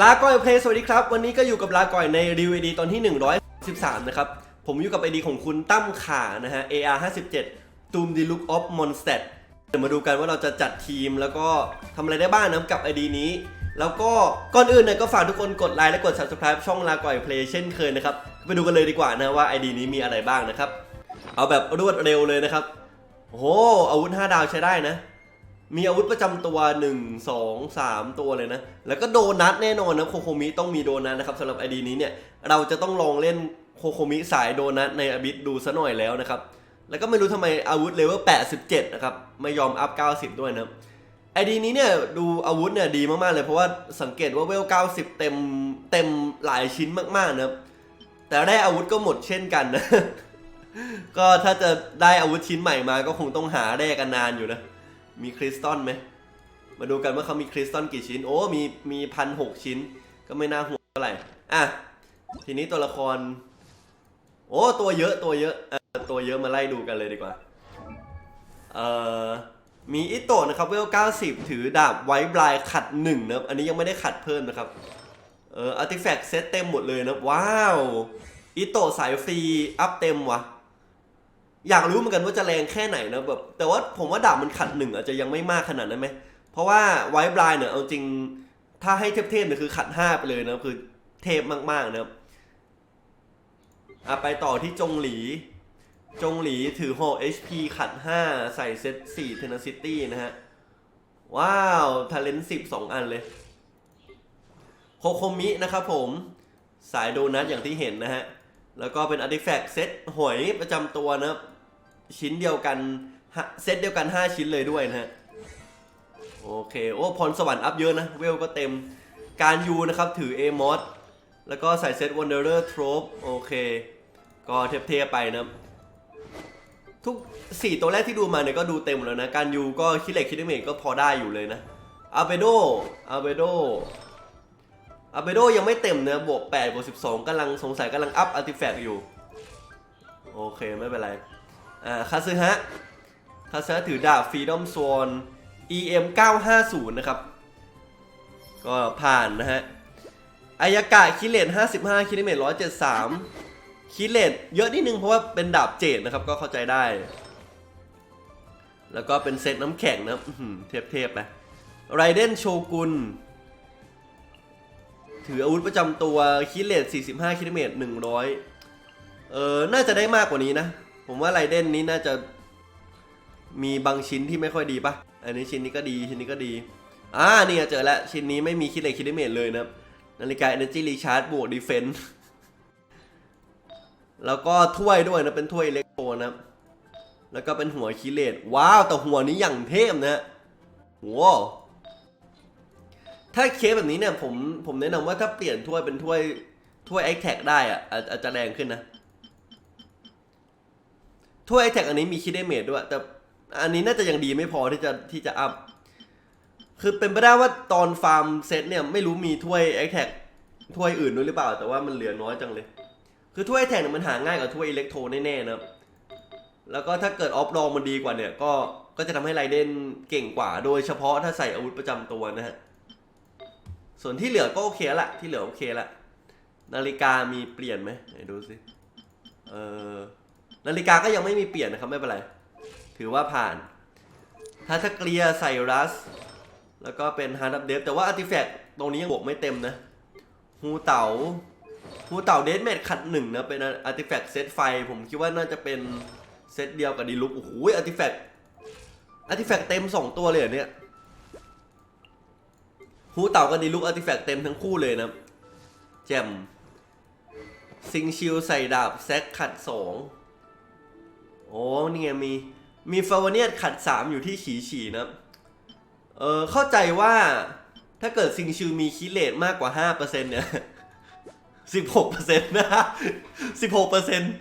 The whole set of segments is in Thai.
ลาก่อยเพลสวัสดีครับ วันนี้ก็อยู่กับลาก่อยในรีวิวดีตอนที่ 113 นะครับ ผมอยู่กับไอดีของคุณตั้มขานะฮะ AR 57ตูมดีลุคออฟมอนสเตดเดี๋ยวมาดูกันว่าเราจะจัดทีมแล้วก็ทำอะไรได้บ้างนะกับไอดีนี้ แล้วก็ก่อนอื่นเนี่ยก็ฝากทุกคนกดไลค์และกด Subscribe ช่องลาก่อยเพลเช่นเคยนะครับ ไปดูกันเลยดีกว่านะว่าไอดีนี้มีอะไรบ้างนะครับ เอาแบบรวดเร็วเลยนะครับโอ้หอาวุธ 5 ดาวใช้ได้นะ มีอาวุธประจำตัว 1 2 3 ตัวเลยนะ แล้วก็โดนัทแน่นอนนะโคโคมิต้องมีโดนัทนะครับสำหรับไอดีนี้เนี่ย เราจะต้องลองเล่นโคโคมิสายโดนัทในอบิสดูซะหน่อยแล้วนะครับ แล้วก็ไม่รู้ทำไมอาวุธเลเวล87 นะครับ ไม่ยอมอัพ 90 ด้วยนะไอดีนี้เนี่ยดูอาวุธเนี่ยดีมากๆเลยเพราะว่าสังเกตว่าเวล 90 เต็มเต็มหลายชิ้นมากๆนะครับ แต่ได้อาวุธก็หมดเช่นกันนะ ก็ถ้าจะได้อาวุธชิ้นใหม่มาก็คงต้องหาแรกกันนานอยู่นะ มีคริสตัลไหม มาดูกันว่าเขามีคริสตัลกี่ชิ้น โอ้ มี มีพันหกชิ้น ก็ไม่น่าห่วงเท่าไหร่ อะ ทีนี้ตัวละคร โอ้ ตัวเยอะ ตัวเยอะเอ่อตัวเยอะมาไล่ดูกันเลยดีกว่า เอ่อ มีอิโตะนะครับเวล 90 ถือดาบไวท์บลายขัดหนึ่งนะครับ อันนี้ยังไม่ได้ขัดเพิ่มนะครับ เอออาร์ติแฟกต์เซตเต็มหมดเลยนะว้าว อิโตะสายฟรีอัพเต็มว่ะ อยากรู้เหมือนกันว่าจะแรงแค่ไหนนะแบบแต่ว่าผมว่าดาบมันขัดหนึ่งอาจจะยังไม่มากขนาดนั้นไหมเพราะว่าไวท์บลายเนี่ยเอาจริงถ้าให้เทพๆเนี่ยคือขัดห้าไปเลยนะคือเทพมากๆนะครับอะไปต่อที่จงหลี จงหลีถือหอ HP ขัด 5 ใส่เซต4 Tenacity นะฮะ ว้าวท a เลนต์10 2 อันเลย โคโคมินะครับผมสายโดนัทอย่างที่เห็นนะฮะ แล้วก็เป็นอาร์ติแฟกต์เซตหอยประจำตัวนะครับ ชิ้นเดียวกันเซตเดียวกัน 5 ชิ้นเลยด้วยนะฮะโอเคโอ้พรสวรรค์อัพเยอะนะเวลก็เต็มการยูนะครับถือเอมอสแล้วก็ใส่เซตวันเดอร์ทร p โอเค ก็เทพๆไปนะทุก 4 ตัวแรกที่ดูมาเนี่ยก็ดูเต็มหมดแล้วนะ การยูก็คิดเล็กคิดเมจก็พอได้อยู่เลยนะอาเบโดอาเบโดอาเบโดยังไม่เต็มนะบวก8บวก12กำลังสงสัยกำลังอัพอาร์ติแฟกต์อยู่ โอเคไม่เป็นไร อ่าคาซึฮะคาซึฮะถือดาบ Freedom Sworn EM 950 นะครับ ก็ผ่านนะฮะอายากะคิเลต55 คิเลเมต173 คิเลตเยอะนิดนึงเพราะว่าเป็นดาบเจดนะครับ ก็เข้าใจได้ แล้วก็เป็นเซตน้ำแข็งนะอื้อหือเทพไปไรเดนโชกุนถืออาวุธประจำตัวคิเลต45 คิโลเมตร100 เออน่าจะได้มากกว่านี้นะ ผมว่าไรเดนนี้น่าจะมีบางชิ้นที่ไม่ค่อยดีปะอันนี้ชิ้นนี้ก็ดีชิ้นนี้ก็ดี อ่านี่เจอแล้วชิ้นนี้ไม่มีคิเลตคิโลเมตเลยนะครับนาฬิกา Energy Recharge บวก Defense แล้วก็ถ้วยด้วยนะเป็นถ้วยเล็กโนะแล้วก็เป็นหัวคิเลตว้าวแต่หัวนี้อย่างเทพนะฮะว้าวถ้าเคสแบบนี้เนี่ยผมผมแนะนำว่าถ้าเปลี่ยนถ้วยเป็นถ้วยถ้วยไอแท็กได้อะอาจจะแรงขึ้นนะ ถ้วยไอแท็กอันนี้มีคิดได้เมดด้วย แต่อันนี้น่าจะยังดีไม่พอที่จะที่จะอัพ คือเป็นไปได้ว่าตอนฟาร์มเซตเนี่ยไม่รู้มีถ้วยไอแท็กถ้วยอื่นด้วยหรือเปล่า แต่ว่ามันเหลือน้อยจังเลย คือถ้วยไอแท็กเนี่ยมันหาง่ายกว่าถ้วยอิเล็กโทรแน่ๆนะครับแล้วก็ถ้าเกิดออฟลองมันดีกว่าเนี่ย ก็ก็จะทำให้ไรเดนเก่งกว่า โดยเฉพาะถ้าใส่อาวุธประจำตัวนะฮะ ส่วนที่เหลือก็โอเคละที่เหลือโอเคละนาฬิกามีเปลี่ยนไหมไหนดูสิเออ นาฬิกาก็ยังไม่มีเปลี่ยนนะครับไม่เป็นไร ถือว่าผ่านถ้าถ้าเกลียใส่รัส แล้วก็เป็นฮาร์ดอัพเดฟแต่ว่าอาร์ติแฟกต์ตรงนี้ยังบวกไม่เต็มนะฮูเต๋าฮูเต๋าเดสเมดขัดหนึ่งนะเป็นอาร์ติแฟกต์เซตไฟ ผมคิดว่าน่าจะเป็นเซตเดียวกับดีลุกโอ้โหอาร์ติแฟกต์อาร์ติแฟกต์เต็มสองตัวเลยเนี่ยฮูเต่ากับดีลุกอาร์ติแฟกต์เต็มทั้งคู่เลยนะแจมซิงชิลใส่ดาบแซกขัดสอง โอ้นี่ไงมีมีฟาวเนียตขัดสามอยู่ที่ฉีฉีนะเออเข้าใจว่าถ้าเกิดซิงชิลมีคิเลตมากกว่า 5%เนี่ยสิบหกเปอร์เซ็นต์นะสิบหกเปอร์เซ็นต์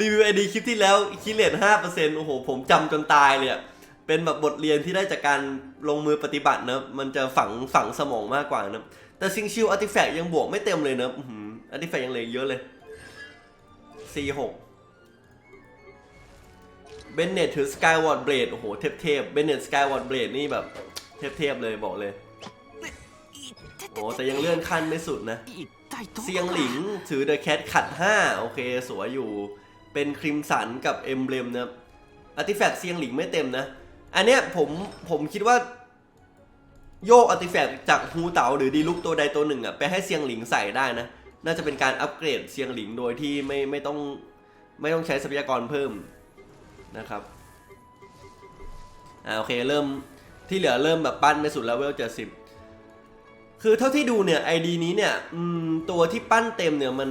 รีวิวไอดีคลิปที่แล้วคิเลตห้าเปอร์เซ็นต์โอ้โห ผมจำจนตายเลยอะเป็นแบบบทเรียนที่ได้จากการลงมือปฏิบัตินะมันจะฝังฝังสมองมากกว่านะแต่ซิงชิลอาร์ติแฟกยังบวกไม่เต็มเลยนะอาร์ติแฟกยังเหลือเยอะเลย C6 เบนเนตถือ Skyward Blade โอ้โหเทพเทพเบนเน็ต Skyward Blade นี่แบบเทพเทพเลยบอกเลยโอ้แต่ยังเลื่อนขั้นไม่สุดนะ เซียงหลิงถือ The Cat ขัด 5 โอเค สวยอยู่ เป็นคริมสันกับเอ b เบ m นะครับอาร์ติแฟกต์เซียงหลิงไม่เต็มนะ อันเนี้ยผมผมคิดว่า โยกอาร์ติแฟกต์จากฮูเต๋าหรือดีลุกตัวใดตัวหนึ่งอะไปให้เซียงหลิงใส่ได้นะ น่าจะเป็นการอัปเกรดเซียงหลิงโดยที่ไม่ไม่ต้องไม่ต้องใช้ทรัพยากรเพิ่ม นะครับอ่าโอเคเริ่มที่เหลือเริ่มแบบปั้นไปสุดแล้วเวลเจ็ดสิบคือเท่าที่ดูเนี่ยไอดีนี้เนี่ยอืมตัวที่ปั้นเต็มเนี่ยมัน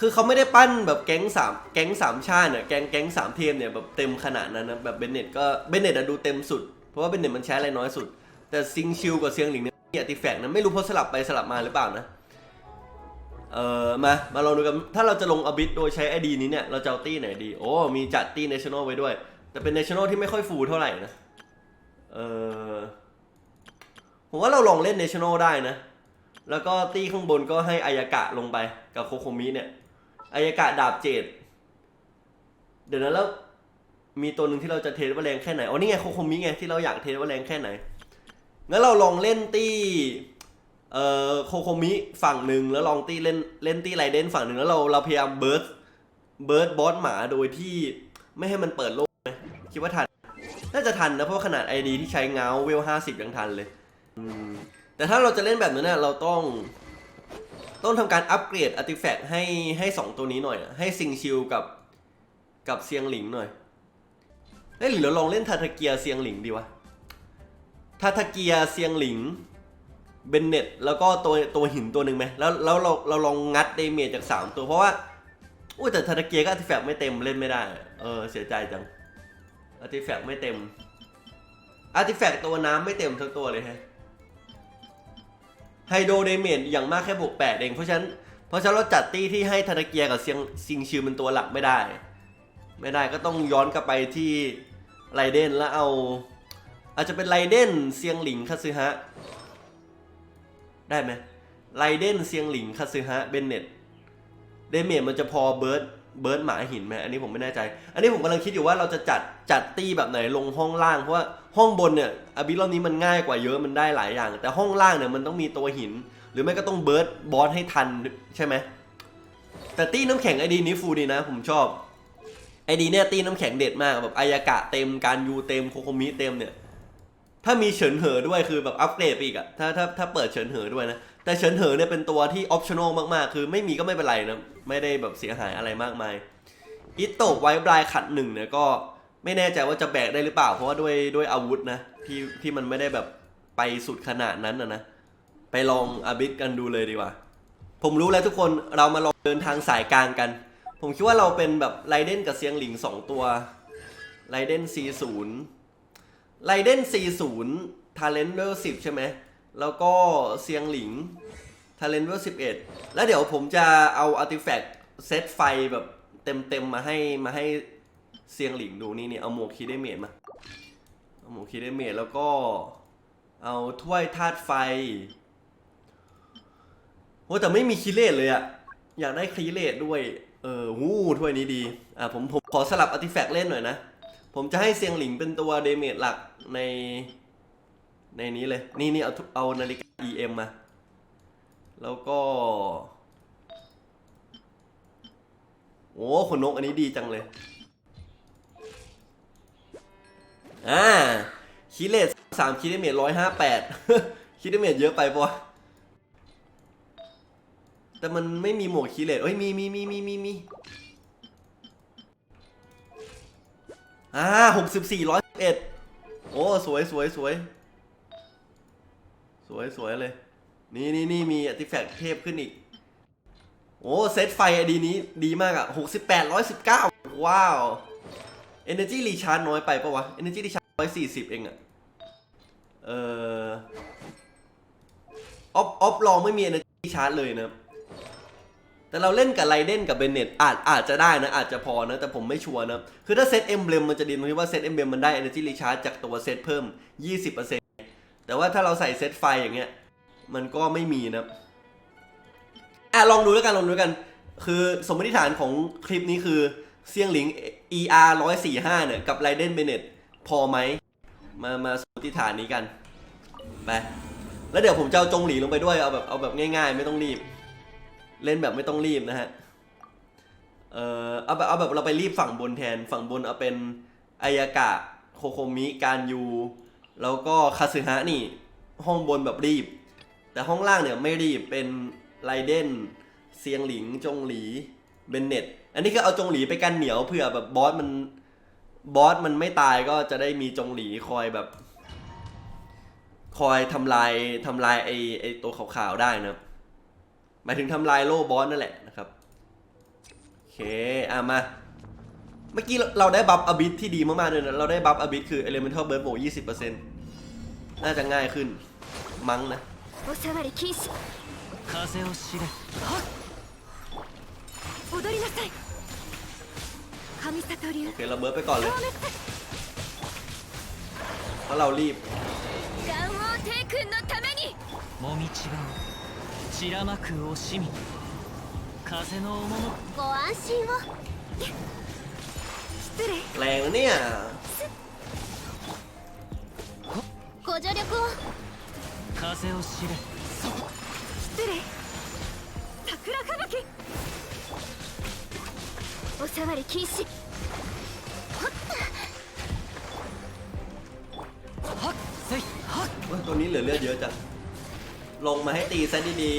คือเขาไม่ได้ปั้นแบบแก๊งสามแก๊งสามชาติเนี่ยแก๊งแก๊งสามเทมเนี่ยแบบเต็มขนาดนั้นนะแบบเบนเน็ตก็เบนเน็ตอะดูเต็มสุด เพราะว่าเบนเน็ตมันใช้อะไรน้อยสุด แต่ซิงชิลกับเซียงหลิงเนี่ยมีอาร์ติแฟกต์นะไม่รู้เพราะสลับไปสลับมาหรือเปล่านะ เออมา มาลองดูกัน ถ้าเราจะลงอบิทโดยใช้ไอดีนี้เนี่ย เราจะเอาตี้ไหนดี โอ้ มีจัดตี้เนชั่น a ลไว้ด้วย แต่เป็นเนชั่น a ลที่ไม่ค่อยฟูเท่าไหร่นะ เออผมว่าเราลองเล่นเนชั่น a ลได้นะ แล้วก็ตี้ข้างบนก็ให้อายากะลงไปกับโคโคมิเนี่ย อายากะดาบเจด เดี๋ยวนั้นแล้ว มีตัวหนึ่งที่เราจะเทสว่าแรงแค่ไหน อ๋อ นี่ไงโคโคมิไงที่เราอยากเทสว่าแรงแค่ไหน งั้นเราลองเล่นตี้ เอ่อโคโคมิฝั่งหนึ่งแล้วลองตีเล่นเล่นตีไรเดนฝั่งหนึ่งแล้วเราเราพยายามเบิร์ดเบิร์ดบอสหมาโดยที่ไม่ให้มันเปิดโลกไหมคิดว่าทัน น่าจะทันนะเพราะขนาดไอดีที่ใช้เงาเวลห้าสิบยังทันเลยแต่ถ้าเราจะเล่นแบบนั้นเนี่ยเราต้อง ต้องทำการอัปเกรดอาร์ติแฟกต์ให้ให้สองตัวนี้หน่อยอะให้ซิงชิลกับกับเซียงหลิงหน่อยเอ้ยหรือเราลองเล่นทาทาเกียเซียงหลิงดีวะทาทาเกียเซียงหลิง เบนเน็ตแล้วก็ตัวตัวหินตัวหนึ่งไหมแล้วแล้วเราเราลองงัดเดเมจจาก 3 ตัวเพราะว่าอุ้ยแต่ทาตาเกียก็อาร์ติแฟกต์ไม่เต็มเล่นไม่ได้ เออเสียใจจังอาร์ติแฟกต์ไม่เต็มอาร์ติแฟกต์ตัวน้ำไม่เต็มทั้งตัวเลยฮะไฮโดรเดเมจอย่างมากแค่บวกแปดเอง เพราะฉะนั้นเพราะฉะนั้นเราจัดตี้ที่ให้ทาตาเกียกับเซียงซิงชิวเป็นตัวหลักไม่ได้ ไม่ได้ก็ต้องย้อนกลับไปที่ไรเดนแล้วเอา อาจจะเป็นไรเดนเซียงหลิงคาซึฮะ ได้ไหมไรเดนเซียงหลิงคาซึฮะเบนเน็ตเดเมจมันจะพอเบิร์ดเบิร์ดหมาหินไหมอันนี้ผมไม่แน่ใจ อันนี้ผมกำลังคิดอยู่ว่าเราจะจัดจัดตีแบบไหนลงห้องล่างเพราะว่าห้องบนเนี่ยอบิรอบนี้มันง่ายกว่าเยอะมันได้หลายอย่าง แต่ห้องล่างเนี่ยมันต้องมีตัวหิน หรือไม่ก็ต้องเบิร์ดบอสให้ทันใช่ไหมแต่ตีน้ำแข็งไอดีนี้ฟูดีนะ ผมชอบไอดีเนี่ยตีน้ำแข็งเด็ดมากแบบอายากะเต็มการยูเต็มโคโคมิเต็มเนี่ย ถ้ามีเฉินเหอด้วยคือแบบอัปเกรดไปอีกอะถ้าถ้าถ้าเปิดเฉินเหอด้วยนะแต่เฉินเหอเนี่ยเป็นตัวที่ออปชั่นอลมากๆ คือไม่มีก็ไม่เป็นไรนะไม่ได้แบบเสียหายอะไรมากมายอิโตะไว้บลายขัดหนึ่งเนี่ยก็ไม่แน่ใจว่าจะแบกได้หรือเปล่า เพราะว่าด้วยด้วยอาวุธนะที่ที่มันไม่ได้แบบไปสุดขนาดนั้นนะนะไปลองอาบิดกันดูเลยดีกว่า ผมรู้แล้วทุกคนเรามาลองเดินทางสายกลางกัน ผมคิดว่าเราเป็นแบบไรเดนกับเซียงหลิงสองตัวไรเดน C0 ไรเดน40ทาเลนเวล10 ใช่ไหม แล้วก็เซียงหลิงทาเลนเวล11 แล้วเดี๋ยวผมจะเอาอาร์ติแฟกต์เซตไฟแบบเต็มๆมาให้มาให้เซียงหลิงดูนี่นี่เอาหมวกคีเดเมดมา เอาหมวกคีเดเมดแล้วก็เอาถ้วยธาตุไฟโอ้แต่ไม่มีคีเลตเลยอะอยากได้คีเลตด้วย เออหู้ถ้วยนี้ดี อะผมผมขอสลับอาร์ติแฟกต์เล่นหน่อยนะ ผมจะให้เซียงหลิงเป็นตัวเดเมจหลักใน ในนี้เลย นี่นี่เอาเอานาฬิกา EM มา แล้วก็ โอ้ขนนกอันนี้ดีจังเลย อ่า คิเลตสามคิดเมตร้อยห้าแปดคิดเมตเยอะไปปะแต่มันไม่มีหมวกคิเลตเอ้ยมีมีมีมีมีมี อ่าหกสิบสี่ร้อยเอ็ดโอ้สวยสวยสวยสวยสวยเลย นี่นี่นี่มีอาร์ติแฟกต์เทพขึ้นอีก โอ้เซตไฟไอดีนี้ดีมากอะหกสิบแปดร้อยสิบเก้าว้าว Energy Recharge น้อยไปปะวะ Energy Recharge ร้อยสี่สิบเองอะเอ่อออฟออฟลองไม่มี Energy Recharge เลยนะครับ แต่เราเล่นกับไรเดนกับเบนเน็ตอาจอาจจะได้นะ อาจจะพอนะ แต่ผมไม่ชัวร์นะ คือถ้าเซตเอ็มเบลมมันจะดีตรงที่ว่าเซตเอ็มเบลมมันได้ Energy Recharge จากตัวเซตเพิ่ม 20%แต่ว่าถ้าเราใส่เซตไฟอย่างเงี้ย มันก็ไม่มีนะอะลองดูแล้วกันลองดูแล้วกัน คือสมมติฐานของคลิปนี้คือเซียงหลิง ER 145เนี่ยกับไรเดนเบเนตพอไหมมามาสมมติฐานนี้กันไปแล้วเดี๋ยวผมจะเอาจงหลีลงไปด้วยเอาแบบเอาแบบง่าย ๆ ไม่ต้องรีบ เล่นแบบไม่ต้องรีบนะฮะ เออเอาแบบเอาแบบเราไปรีบฝั่งบนแทน ฝั่งบนเอาเป็นอายากะโคโคมิการยู แล้วก็คาสึฮะนี่ ห้องบนแบบรีบ แต่ห้องล่างเนี่ยไม่รีบเป็นไรเดนเซียงหลิงจงหลีเบนเน็ต อันนี้คือเอาจงหลีไปกันเหนียวเผื่อแบบบอสมันบอสมันไม่ตายก็จะได้มีจงหลีคอยแบบ คอยทำลายทำลายไอไอตัวขาวๆได้นะครับ หมายถึงทำลายโล่บอสนั่นแหละนะครับโอเคอะมา เมื่อกี้เราได้บัฟอบิทที่ดีมากๆเลยนะเราได้บัฟอบิทคือ Elemental Burst บวก20%น่าจะง่ายขึ้นมั้งนะโอเคเราเบิร์ดไปก่อนเลยเพราะเรารีบ 散らまく惜しみ風の赴ご安心を失礼 แรงนะเนี่ย ご助力を風を知れ失礼桜吹雪おさわり禁止ほっはっせいはっ เว้ยตัวนี้เหลือเลือดเยอะจัง ลงมาให้ตีซะดี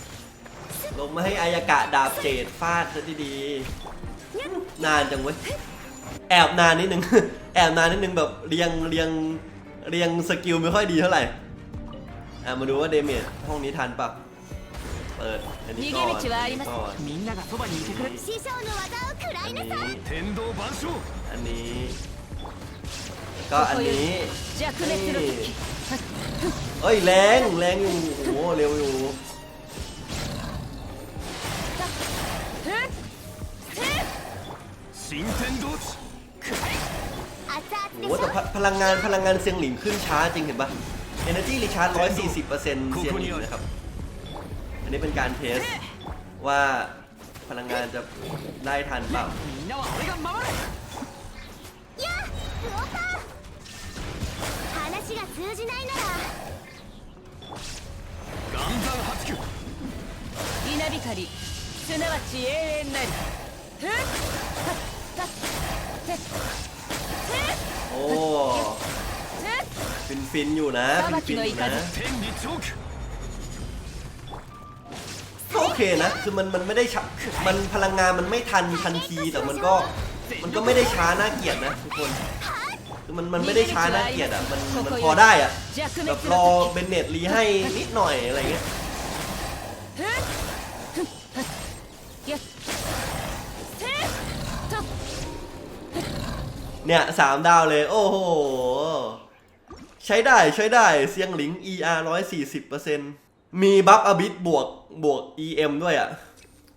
ๆ ลงมาให้อายากะดาบเจดฟาดซะดีๆ นานจังเว้ย แอบนานนิดนึง แอบนานนิดนึงแบบเรียงเรียงเรียงสกิลไม่ค่อยดีเท่าไหร่ อะมาดูว่าเดเมจห้องนี้ทันปะอันนี้อันนี้อันนี้ ก็อันนี้นี่ เอ้ยแรงแรงอยู่โอ้โหเร็วอยู่ 新天道地熱々 โอ้โห でし แต่ ょ พพลังงานพลังงานเซียงหลิงขึ้นช้าจริงเห็นปะ Energy Recharge 140%เซียงหลิงนะครับ อันนี้เป็นการเทสว่าพลังงานจะได้ทันเปล่า 話が通じないなら岩山八九稲光すなわち永遠なりふっはっはっふっ โอ้ ふっ ฟินฟินๆอยู่นะ ฟินฟินๆอยู่นะ 天理チョーク ก็โอเคนะ คือมันมันไม่ได้ช้ามันพลังงานมันไม่ทันทันที แต่มันก็มันก็ไม่ได้ช้าน่าเกลียดนะทุกคน มันมันไม่ได้ช้าน่าเกลียดอะมันมันพอได้อะแบบรอเบนเนตรีให้นิดหน่อยอะไรเงี้ยเนี่ยสามดาวเลย โอ้โห ใช้ได้ใช้ได้เซียงหลิง ER 140%มีบัฟอบิทบวกบวก EM ด้วยอะ่ะ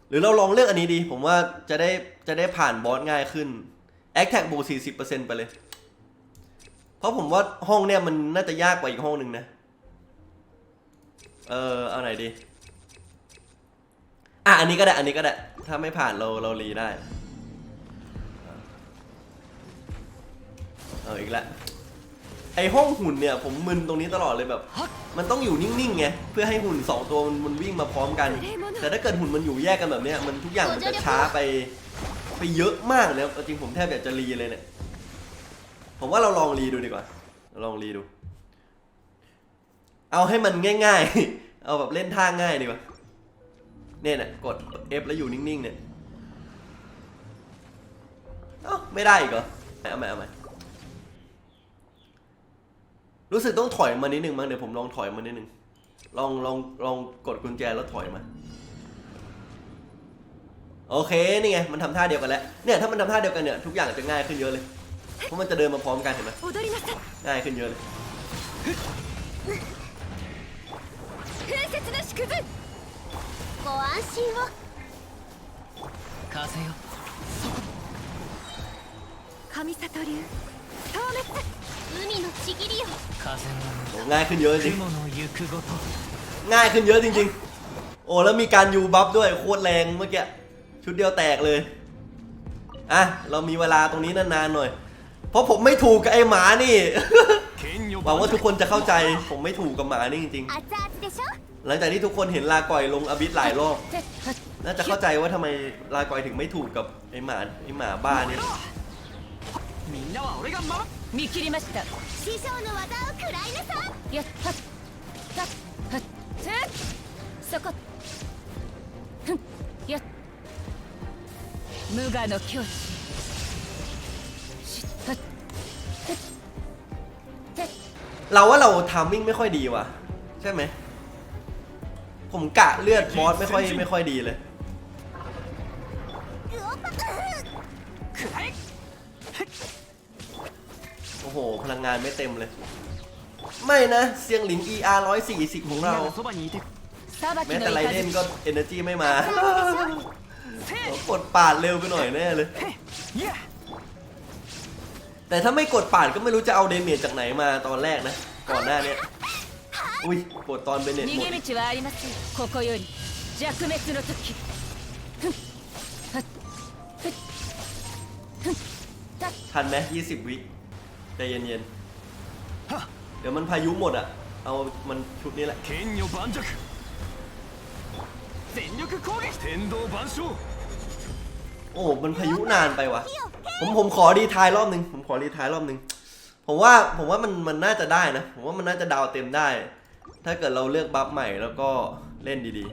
หรือเราลองเลือกอันนี้ดี ผมว่าจะได้จะได้ผ่านบอสง่ายขึ้น แอคแท็กบวก40%ไปเลย เพราะผมว่าห้องเนี่ยมันน่าจะยากกว่าอีกห้องหนึ่งนะ เออเอาไหนดี อะอันนี้ก็ได้ อันนี้ก็ได้ ถ้าไม่ผ่านเราเรารีได้ เอาอีกแล้วไอห้องหุ่นเนี่ย ผมมึนตรงนี้ตลอดเลยแบบ มันต้องอยู่นิ่งๆไงเพื่อให้หุ่นสองตัวมันมันวิ่งมาพร้อมกัน แต่ถ้าเกิดหุ่นมันอยู่แยกกันแบบเนี้ยมันทุกอย่างมันจะช้าไปไปเยอะมากเลยครับเอาจริงผมแทบอยากจะรีเลยเนี่ย ผมว่าเราลองรีดูดีกว่า ลองรีดู เอาให้มันง่าย ๆ เอาแบบเล่นท่าง่ายดีกว่า เนี่ยนะกด F แล้วอยู่นิ่งๆเนี่ยเอ้าไม่ได้อีกเหรอเอาใหม่เอาใหม่รู้สึกต้องถอยมานิดนึงมั้งเดี๋ยวผมลองถอยมานิดนึง ลองลองลองกดกุญแจแล้วถอยมาโอเค นี่ไง มันทำท่าเดียวกันแล้ว เนี่ย ถ้ามันทำท่าเดียวกันเนี่ย ทุกอย่างจะง่ายขึ้นเยอะเลย เพราะมันจะเดินมาพร้อมกันเห็นไหมง่ายขึ้นเยอะเลยง่ายขึ้นเยอะจริงง่ายขึ้นเยอะจริงๆ โอ้แล้วมีการยูบัฟด้วยโคตรแรงเมื่อกี้ชุดเดียวแตกเลยอะเรามีเวลาตรงนี้นานๆหน่อย เพราะผมไม่ถูกกับไอ้หมานี่ 剣女 หวังว่าทุก 盤 คนจะเข้าใจ ผมไม่ถูกกับหมานี่จริง 熱々でしょ ๆ หลังจากที่ทุกคนเห็นลาก่อยลงอบิสหลายรอบ てはっ น่าจะเข้าใจว่าทำไมลาก่อยถึงไม่ถูกกับไอ้หมาไอ้หมาบ้านี่ みんなは俺が守る見切りました師匠の技を食らいなさいやっはっはっはってそこふんやっ無我の境地 เราว่าเราทามมิ่งไม่ค่อยดีว่ะ ใช่ไหม ผมกะเลือดบอสไม่ค่อยไม่ค่อยดีเลย โอ้โห พลังงานไม่เต็มเลย ไม่นะเซียงหลิง ER 140 ของเราแม้แต่ไรเด่นก็เอเนอร์จีไม่มากดปาดเร็วไปหน่อยแน่เลย แต่ถ้าไม่กดปาดก็ไม่รู้จะเอาเดเมจจากไหนมาตอนแรกนะ ก่อนหน้านี้อุ้ยกดตอนเบเน็ตหมดทันไหมยี่สิบวิใจเย็นๆ เดี๋ยวมันพายุหมดอะ เอามันชุดนี้แหละ โอ้โหมันพายุนานไปวะผมผมขอรีทายรอบนึง ผมขอรีทายรอบนึง ผมว่าผมว่ามันมันน่าจะได้นะ ผมว่ามันน่าจะดาวเต็มได้ ถ้าเกิดเราเลือกบัฟใหม่แล้วก็เล่นดี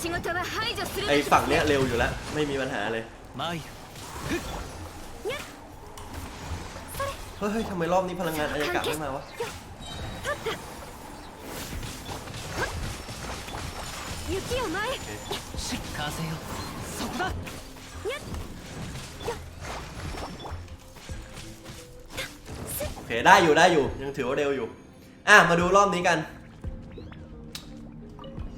仕事は排除する ๆ ไอ้ฝั่งเนี้ยเร็วอยู่แล้ว ไม่มีปัญหาเลย マイ เฮ้ยเฮ้ยทำไมรอบนี้พลังงานอายากะไม่มาวะ 雪を前し風よそこだ โอเคได้อยู่ได้อยู่ยังถือว่าเร็วอยู่ อะมาดูรอบนี้กัน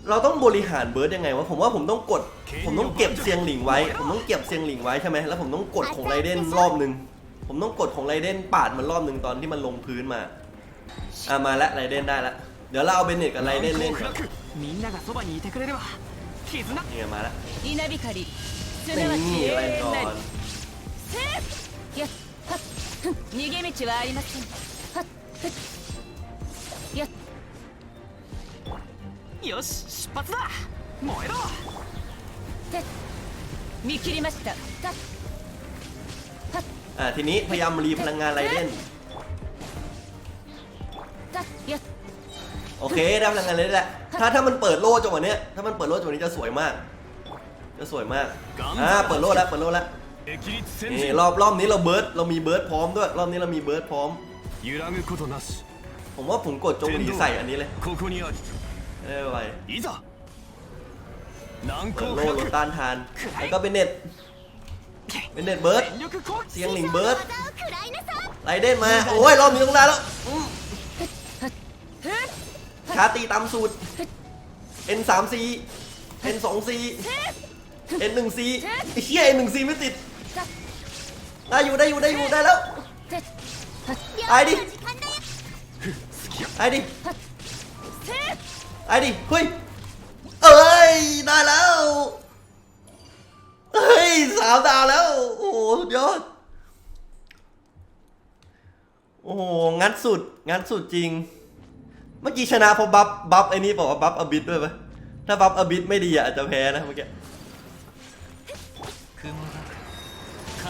เราต้องบริหารเบิร์ดยังไงวะผมว่าผมต้องกด ผมต้องเก็บเซียงหลิงไว้ ผมต้องเก็บเซียงหลิงไว้ใช่ไหมแล้วผมต้องกดของไรเด้นรอบหนึ่งผมต้องกดของไรเด้นปาดมันรอบหนึ่งตอนที่มันลงพื้นมาอะมาละไรเด้นได้ละเดี๋ยวเราเอาเบนเน็ตกับไรเด้นเล่นกันนี่มาละ นี่ なわち永 อะไร 遠 ก่อ なり น せーやっはっふん逃げ道はありませんはっふっやっよし出発だ燃えろて見切りましたたっはっ อ่ะทีนี้พยายามรีพลังงานไรเดน たっやっ โอเคได้พลังงานเลยแหละ ถ้าถ้ามันเปิดโล่จังหวะเนี้ย ถ้ามันเปิดโล่จังหวะนี้จะสวยมาก ก็สวยมากอ่าเปิดโลดแล้วเปิดโลดแล้วนี่รอบรอบนี้เราเบิร์ดเรามีเบิร์ดพร้อมด้วยรอบนี้เรามีเบิร์ดพร้อมผมว่าผมกดจงหีใส่อันนี้เลยเออไปเปิดโลดลดต้านทานแล้วก็เป็นเน็ตเป็นเน็ตเบิร์ดเสียงหลิงเบิร์ดไรเด่นมาโอ้ยรอบนี้ต้องได้แล้วคาตีตามสูตร N3C N2C เอ็นหนึ่งซีไอ้เหี้ยเอ็นหนึ่งซีไม่ติดได้อยู่ได้อยู่ได้อยู่ได้แล้วไอ้ดิไอ้ดิไอ้ดิเฮ้ยเอ้ยได้แล้วเฮ้ยสามดาวแล้วโอ้โหสุดยอดโอ้โหงัดสุดงัดสุดจริง เมื่อกี้ชนะเพราะบัฟบัฟไอ้นี่บอกว่าบัฟอบิดด้วยหมถ้าบัฟอบิดไม่ดีอาจจะแพ้นะเมื่อกี้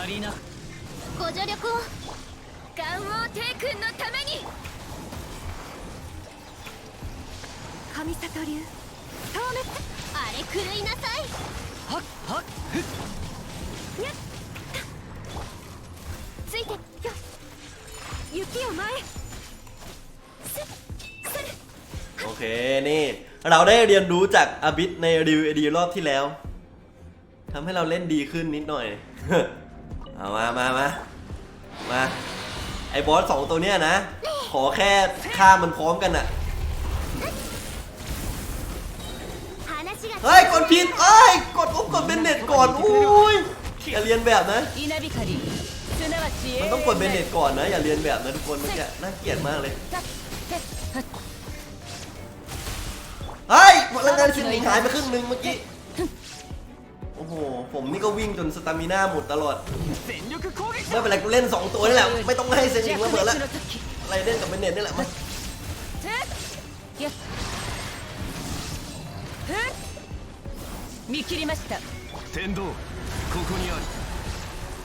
仮なご助力をガンオーテイ君のために神里流透滅あれ狂いなさいはっはっふっついてよ雪を前すする โอเค นี่ เราได้เรียนรู้จากอบิดในรีวิวดีรอบที่แล้วทำให้เราเล่นดีขึ้นนิดหน่อย เอามามามามา ไอ้บอสสองตัวเนี้ยนะ ขอแค่ฆ่ามันพร้อมกันอะเฮ้ย กดพีทเอ้ย กดอุ๊บกดเบนเน็ตก่อน อุ้ยอย่าเรียนแบบนะ มันต้องกดเบนเน็ตก่อนนะ อย่าเรียนแบบนะทุกคนมันจะน่าเกลียดมากเลยเฮ้ยหมดแล้วนะชิ้นหนึ่หายไปครึ่งหนึ่งเมื่อกี้ โห ผมนี่ก็วิ่งจนสตามิน่าหมดตลอด ไม่เป็นไรกูเล่น 2 ตัวนี่แหละ ไม่ต้องให้เซนจิงระเมือนละอะไรเล่นกับเบนเน็ตนี่แหละมา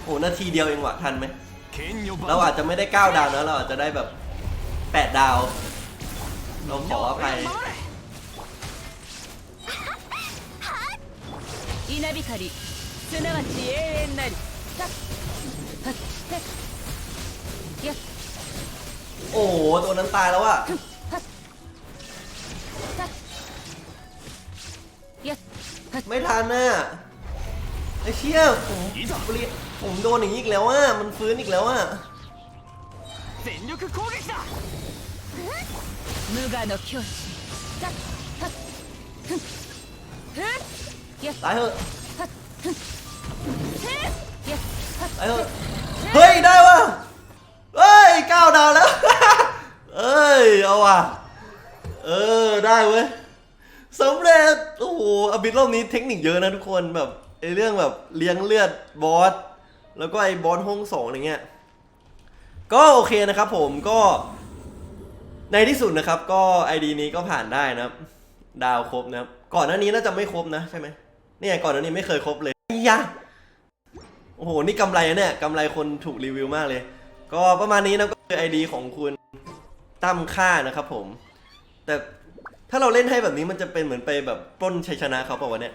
โอ้นาทีเดียวเองวะทันไหมเราอาจจะไม่ได้ 9 ดาวนะ เราอาจจะได้แบบ 8 ดาว เราขออภัย 稲光すなわち永遠なりタッタッタッやっโอ้โหตัวนั้นตายแล้วอะタッタッやっタッไม่ทันน่ะไอ้เชี่ยผมบริผมโดนอย่างนี้อีกแล้วอะมันฟื้นอีกแล้วอะ全力攻撃だ無โの境地タッタッ ตายเถอะตายเถอะเฮ้ยได้วะเฮ้ยเก้าดาแล้วเอ้ยเอาวะเออได้เว้ยสำเร็จโอ้โหอบิดรอบนี้เทคนิคเยอะนะทุกคนแบบไอ้เรื่องแบบเลี้ยงเลือดบอสแล้วก็ไอ้บอสห้องสองอะไรเงี้ยก็โอเคนะครับผมก็ในที่สุดนะครับก็ไอดีนี้ก็ผ่านได้นะครับ ดาวครบนะครับ ก่อนหน้านี้น่าจะไม่ครบนะใช่ไหม เนี่ยก่อนหน้านี้ไม่เคยครบเลยยะโอ้โห นี่กำไรนะเนี่ยกำไรคนถูกรีวิวมากเลย ก็ประมาณนี้นะก็คือไอดีของคุณตั้มค่านะครับผม แต่ถ้าเราเล่นให้แบบนี้มันจะเป็นเหมือนไปแบบปล้นชัยชนะเขาเปล่าวะเนี่ย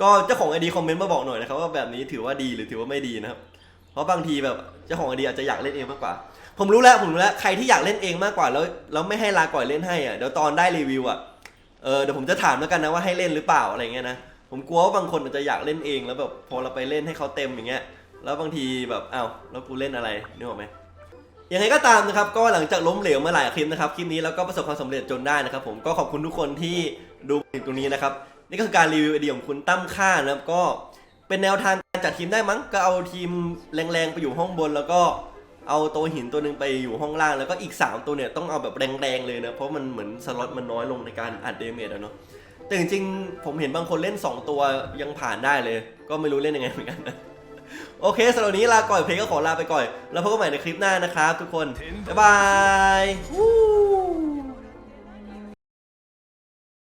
ก็เจ้าของไอดีคอมเมนต์มาบอกหน่อยนะครับว่าแบบนี้ถือว่าดีหรือถือว่าไม่ดีนะครับ เพราะบางทีแบบเจ้าของไอเดียอาจจะอยากเล่นเองมากกว่า ผมรู้แล้วผมรู้แล้วใครที่อยากเล่นเองมากกว่าแล้วแล้วไม่ให้ลาก่อยเล่นให้อะเดี๋ยวตอนได้รีวิวอะ เออเดี๋ยวผมจะถามแล้วกันนะว่าให้เล่นหรือเปล่าอะไรเงี้ยนะผมกลัวว่าบางคนอาจจะอยากเล่นเองแล้วแบบพอเราไปเล่นให้เขาเต็มอย่างเงี้ยแล้วบางทีแบบอ้าวแล้วกูเล่นอะไรนึกออกไหมยังไงก็ตามนะครับก็หลังจากล้มเหลวมาหลายคลิปนะครับคลิปนี้แล้วก็ประสบความสำเร็จจนได้นะครับ ผมก็ขอบคุณทุกคนที่ดูถึงตรงนี้นะครับนี่ก็คือการรีวิวไอเดียของคุณตั้มค่านะครับก็เป็นแนวทางการจัดทีมได้มั้งก็เอาทีมแรงๆไปอยู่ห้องบนแล้วก็ เอาตัวหินตัวหนึ่งไปอยู่ห้องล่างแล้วก็อีก 3 ตัวเนี่ยต้องเอาแบบแรงๆเลยนะ เพราะมันเหมือนสล็อตมันน้อยลงในการอัดเดเมจอะเนาะแต่จริงๆผมเห็นบางคนเล่น 2 ตัวยังผ่านได้เลย ก็ไม่รู้เล่นยังไงเหมือนกันนะโอเคสำหรับวันนี้ลาก่อยเพลงก็ขอลาไปก่อน แล้วพบกันใหม่ในคลิปหน้านะครับทุกคน บ๊ายบาย